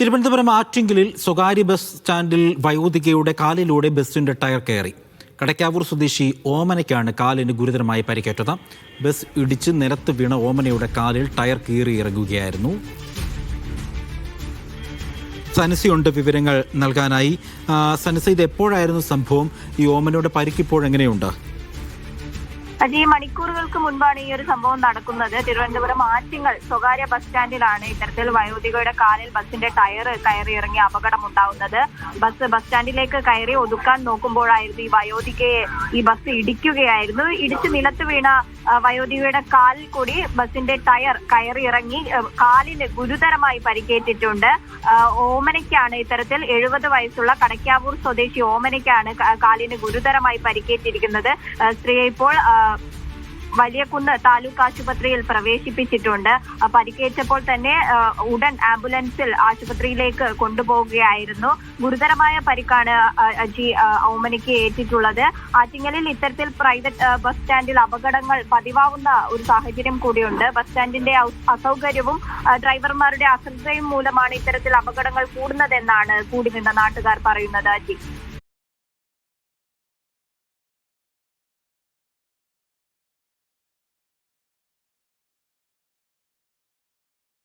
തിരുവനന്തപുരം ആറ്റിങ്കലിൽ സ്വകാര്യ ബസ് സ്റ്റാൻഡിൽ വയോധികയുടെ കാലിലൂടെ ബസിന്റെ ടയർ കയറി. കടക്കാവൂർ സ്വദേശി ഓമനയ്ക്കാണ് കാലിന് ഗുരുതരമായി പരിക്കേറ്റത്. ബസ് ഇടിച്ച് നിലത്ത് വീണ ഓമനയുടെ കാലിൽ ടയർ കീറി ഇറങ്ങുകയായിരുന്നു. സനസിയുണ്ട് വിവരങ്ങൾ നൽകാനായി. സനസ ഇത് എപ്പോഴായിരുന്നു സംഭവം? ഈ ഓമനയുടെ പരിക്കിപ്പോൾ ഈ മണിക്കൂറുകൾക്ക് മുൻപാണ് ഈ ഒരു സംഭവം നടക്കുന്നത്. തിരുവനന്തപുരം ആറ്റിങ്ങൽ സ്വകാര്യ ബസ് സ്റ്റാൻഡിലാണ് ഇത്തരത്തിൽ വയോധികയുടെ കാലിൽ ബസിന്റെ ടയർ കയറി ഇറങ്ങി അപകടം ഉണ്ടാവുന്നത്. ബസ് ബസ് സ്റ്റാൻഡിലേക്ക് കയറി ഒതുക്കാൻ നോക്കുമ്പോഴായിരുന്നു ഈ വയോധികയെ ഈ ബസ് ഇടിക്കുകയായിരുന്നു. ഇടിച്ച് നിലത്ത് വീണ വയോധികയുടെ കാലിൽ കൂടി ബസിന്റെ ടയർ കയറി ഇറങ്ങി കാലിന് ഗുരുതരമായി പരിക്കേറ്റിട്ടുണ്ട്. ഓമനയ്ക്കാണ് ഇത്തരത്തിൽ എഴുപത് വയസ്സുള്ള കടക്കാവൂർ സ്വദേശി ഓമനയ്ക്കാണ് കാലിന് ഗുരുതരമായി പരിക്കേറ്റിരിക്കുന്നത്. സ്ത്രീയെ ഇപ്പോൾ വലിയകുന്ന് താലൂക്ക് ആശുപത്രിയിൽ പ്രവേശിപ്പിച്ചിട്ടുണ്ട്. പരിക്കേറ്റപ്പോൾ തന്നെ ഉടൻ ആംബുലൻസിൽ ആശുപത്രിയിലേക്ക് കൊണ്ടുപോവുകയായിരുന്നു. ഗുരുതരമായ പരിക്കാണ് ജി ഓമനയ്ക്ക് ഏറ്റിട്ടുള്ളത്. ആറ്റിങ്ങലിൽ ഇത്തരത്തിൽ പ്രൈവറ്റ് ബസ് സ്റ്റാൻഡിൽ അപകടങ്ങൾ പതിവാവുന്ന ഒരു സാഹചര്യം കൂടിയുണ്ട്. ബസ് സ്റ്റാൻഡിന്റെ അസൗകര്യവും ഡ്രൈവർമാരുടെ അശ്രദ്ധയും മൂലമാണ് ഇത്തരത്തിൽ അപകടങ്ങൾ കൂടുന്നതെന്നാണ് കൂടി നിന്ന നാട്ടുകാർ പറയുന്നത് അജി.